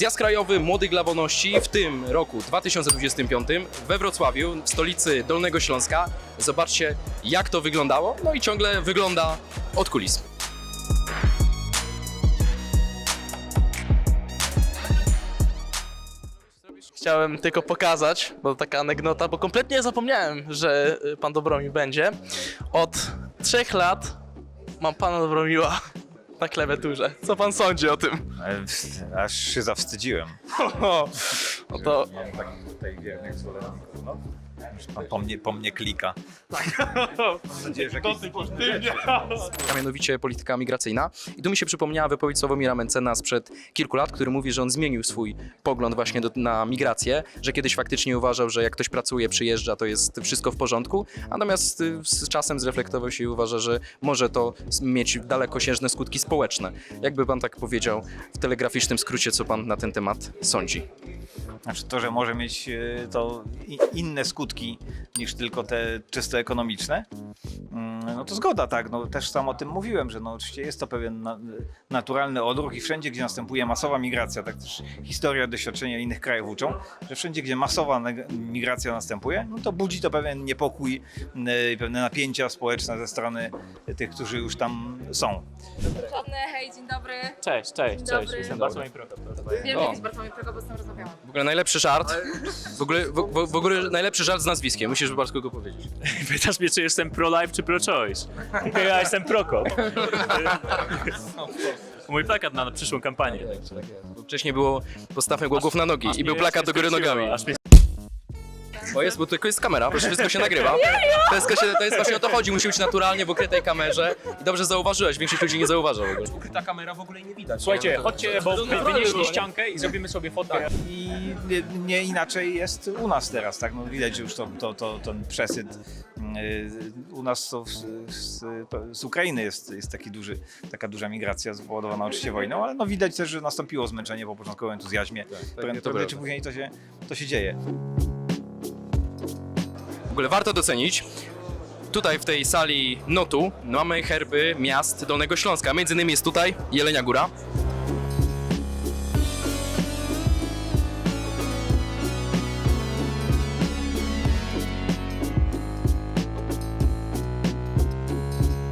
Zjazd Krajowy Młodych dla Wolności w tym roku 2025 we Wrocławiu, w stolicy Dolnego Śląska. Zobaczcie, jak to wyglądało, no i ciągle wygląda od kulis. Chciałem tylko pokazać, bo taka anegdota, bo kompletnie zapomniałem, że y, pan Dobromir będzie. Od trzech lat mam pana Dobromiła na klawiaturze. Co pan sądzi o tym? Aż się zawstydziłem. O, to takich tutaj wiernych zwolenników. No. Pan po mnie, po mnie klika. Mam nadzieję, że a mianowicie polityka migracyjna. I tu mi się przypomniała wypowiedź Sławomira Mencena sprzed kilku lat, który mówi, że on zmienił swój pogląd właśnie do, na migrację, że kiedyś faktycznie uważał, że jak ktoś pracuje, przyjeżdża, to jest wszystko w porządku, natomiast y, z czasem zreflektował się i uważa, że może to s- mieć dalekosiężne skutki społeczne. Jakby pan tak powiedział w telegraficznym skrócie, co pan na ten temat sądzi? Znaczy to, że może mieć e, to inne skutki niż tylko te czysto ekonomiczne, no to zgoda, tak. No, też sam o tym mówiłem, że no, oczywiście jest to pewien na, naturalny odruch i wszędzie, gdzie następuje masowa migracja, tak też historia, doświadczenia innych krajów uczą, że wszędzie, gdzie masowa migracja następuje, no to budzi to pewien niepokój, e, pewne napięcia społeczne ze strony tych, którzy już tam są. Żadne, hej, dzień dobry. Cześć, cześć, Dzień cześć. dobry. Jestem Bartłomiej Prokop. Wiem, jest Bartłomiej Progo, bo z tym rozmawiałam. W ogóle najlepszy żart, w ogóle, w, w, w ogóle najlepszy żart z nazwiskiem, musisz bardzo go powiedzieć. Pytasz mnie, czy jestem pro-life, czy pro-choice? Ja jestem Prokop. Mój plakat na przyszłą kampanię. Bo Wcześniej było postawmy głogów na nogi i był plakat do góry nogami. Aż mnie Bo jest, bo tylko jest kamera, proszę, wszystko się nagrywa. To jest, się, to jest właśnie o to chodzi, musi być naturalnie w ukrytej kamerze. I dobrze zauważyłeś, większość ludzi nie zauważa w ogóle. ukryta kamera w ogóle nie widać. Słuchajcie, chodźcie, bo wynieśli ściankę i zrobimy sobie fotkę. I nie, nie inaczej jest u nas teraz, tak? No widać że już to, to, to, ten przesyt. Yy, U nas to z, z, z Ukrainy jest, jest taki duży, taka duża migracja spowodowana oczywiście wojną, ale no widać też, że nastąpiło zmęczenie po początkowym entuzjazmie. Prędzej to prędzej czy później to się, to się dzieje. W ogóle warto docenić, tutaj w tej sali Notu mamy herby miast Dolnego Śląska. Między innymi jest tutaj Jelenia Góra.